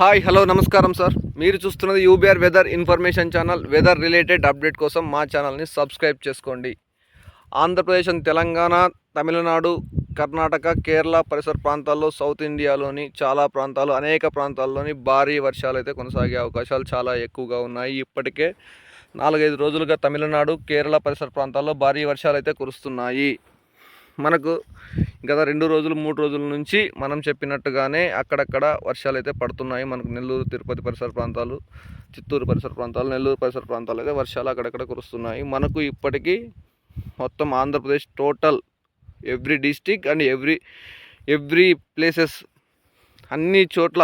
Hi hello నమస్కారం sir. మీరు చూస్తున్నది UBR weather information channel. Weather related update కోసం మా ఛానల్ని సబ్స్క్రైబ్ చేసుకోండి. ఆంధ్రప్రదేశ్ అండ్ తెలంగాణ తమిళనాడు కర్ణాటక కేరళ పరిసర ప్రాంతాల్లో సౌత్ ఇండియాలోని చాలా ప్రాంతాలు అనేక ప్రాంతాల్లోని భారీ వర్షాలు అయితే కొనసాగే అవకాశాలు చాలా ఎక్కువగా ఉన్నాయి. ఇప్పటికే నాలుగైదు రోజులుగా తమిళనాడు కేరళ పరిసర ప్రాంతాల్లో భారీ వర్షాలు అయితే కురుస్తున్నాయి. మనకు గత రెండు రోజులు మూడు రోజుల నుంచి మనం చెప్పినట్టుగానే అక్కడక్కడ వర్షాలు అయితే పడుతున్నాయి. మనకు నెల్లూరు తిరుపతి పరిసర ప్రాంతాలు చిత్తూరు పరిసర ప్రాంతాలు నెల్లూరు పరిసర ప్రాంతాలు అయితే వర్షాలు అక్కడక్కడ కురుస్తున్నాయి. మనకు ఇప్పటికీ మొత్తం Andhra Pradesh total every district and every every places అన్ని చోట్ల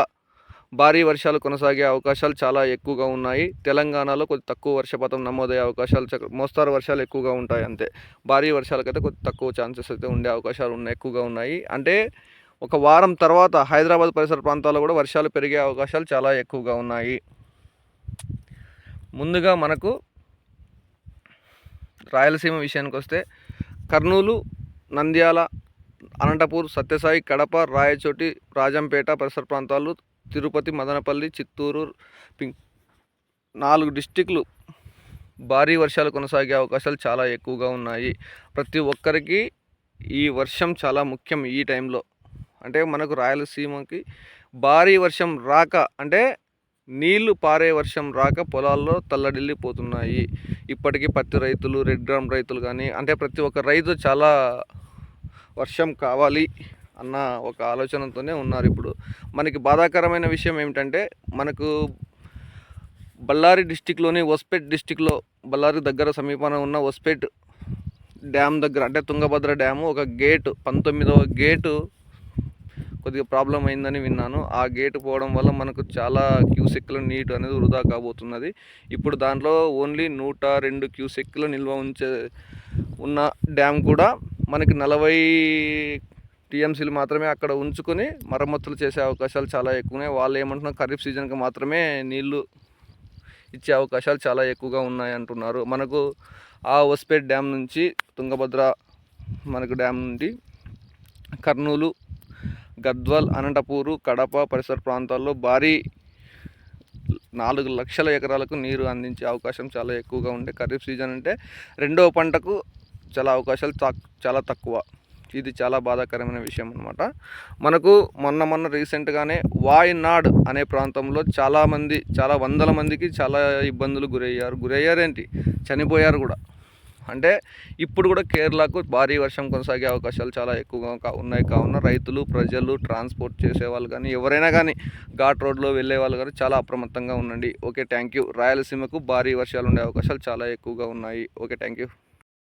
భారీ వర్షాలు కొనసాగే అవకాశాలు చాలా ఎక్కువగా ఉన్నాయి. తెలంగాణలో కొద్ది తక్కువ వర్షపాతం నమోదయ్యే అవకాశాలు మోస్తారు వర్షాలు ఎక్కువగా ఉంటాయి అంతే. భారీ వర్షాలకైతే కొద్ది తక్కువ ఛాన్సెస్ అయితే ఉండే అవకాశాలు ఉన్నాయి ఎక్కువగా ఉన్నాయి. అంటే ఒక వారం తర్వాత హైదరాబాద్ పరిసర ప్రాంతాల్లో కూడా వర్షాలు పెరిగే అవకాశాలు చాలా ఎక్కువగా ఉన్నాయి. ముందుగా మనకు రాయలసీమ విషయానికి వస్తే కర్నూలు నంద్యాల అనంతపూర్ సత్యసాయి కడప రాయచోటి రాజంపేట పరిసర ప్రాంతాలు తిరుపతి మదనపల్లి చిత్తూరు పింక్ నాలుగు డిస్టిక్లు భారీ వర్షాలు కొనసాగే అవకాశాలు చాలా ఎక్కువగా ఉన్నాయి. ప్రతి ఒక్కరికి ఈ వర్షం చాలా ముఖ్యం ఈ టైంలో. అంటే మనకు రాయలసీమకి భారీ వర్షం రాక అంటే నీళ్ళు పారే వర్షం రాక పొలాల్లో తల్లడిల్లిపోతున్నాయి. ఇప్పటికీ పత్తి రైతులు రెడ్ గ్రామ్ రైతులు కానీ అంటే ప్రతి ఒక్క రైతు చాలా వర్షం కావాలి. అన్న ఒక ఆలోచనతోనే ఉన్నారు ఇప్పుడు. మనకి బాధాకరమైన విషయం ఏమిటంటే మనకు బళ్ళారి డిస్టిక్లోని వస్పేట్ డిస్టిక్లో బళ్ళారి దగ్గర సమీపాన ఉన్న వస్పేట్ డ్యామ్ దగ్గర అంటే తుంగభద్ర డ్యాము ఒక గేటు పంతొమ్మిదవ గేటు కొద్దిగా ప్రాబ్లం అయిందని విన్నాను. ఆ గేటు పోవడం వల్ల మనకు చాలా క్యూసెక్ల నీటు అనేది వృధా కాబోతున్నది. ఇప్పుడు దాంట్లో ఓన్లీ నూట రెండు క్యూసెక్ల నిల్వ ఉంచే ఉన్న డ్యామ్ కూడా మనకి నలభై టీఎంసీలు మాత్రమే అక్కడ ఉంచుకొని మరమ్మతులు చేసే అవకాశాలు చాలా ఎక్కువనే. వాళ్ళు ఏమంటున్నారు ఖరీఫ్ సీజన్కి మాత్రమే నీళ్ళు ఇచ్చే అవకాశాలు చాలా ఎక్కువగా ఉన్నాయి అంటున్నారు. మనకు ఆ ఒస్పేట్ డ్యామ్ నుంచి తుంగభద్ర మనకు డ్యామ్ నుండి కర్నూలు గద్వాల్ అనంతపూరు కడప పరిసర ప్రాంతాల్లో భారీ నాలుగు లక్షల ఎకరాలకు నీరు అందించే అవకాశం చాలా ఎక్కువగా ఉండే ఖరీఫ్ సీజన్ అంటే రెండవ పంటకు చాలా అవకాశాలు చాలా తక్కువ. ఇది చాలా బాధాకరమైన విషయం అనమాట మనకు మొన్న మొన్న రీసెంట్గానే వాయినాడ్ అనే ప్రాంతంలో చాలామంది చాలా వందల మందికి చాలా ఇబ్బందులు గురయ్యారు. గురయ్యారేంటి? చనిపోయారు కూడా. అంటే ఇప్పుడు కూడా కేరళకు భారీ వర్షం కొనసాగే అవకాశాలు చాలా ఎక్కువగా కా- ఉన్నాయి. కావున రైతులు ప్రజలు ట్రాన్స్పోర్ట్ చేసే వాళ్ళు కానీ ఎవరైనా కానీ ఘాట్ రోడ్లో వెళ్ళే వాళ్ళు కానీ చాలా అప్రమత్తంగా ఉండండి. Okay thank you. రాయలసీమకు భారీ వర్షాలు ఉండే అవకాశాలు చాలా ఎక్కువగా ఉన్నాయి. Okay thank you.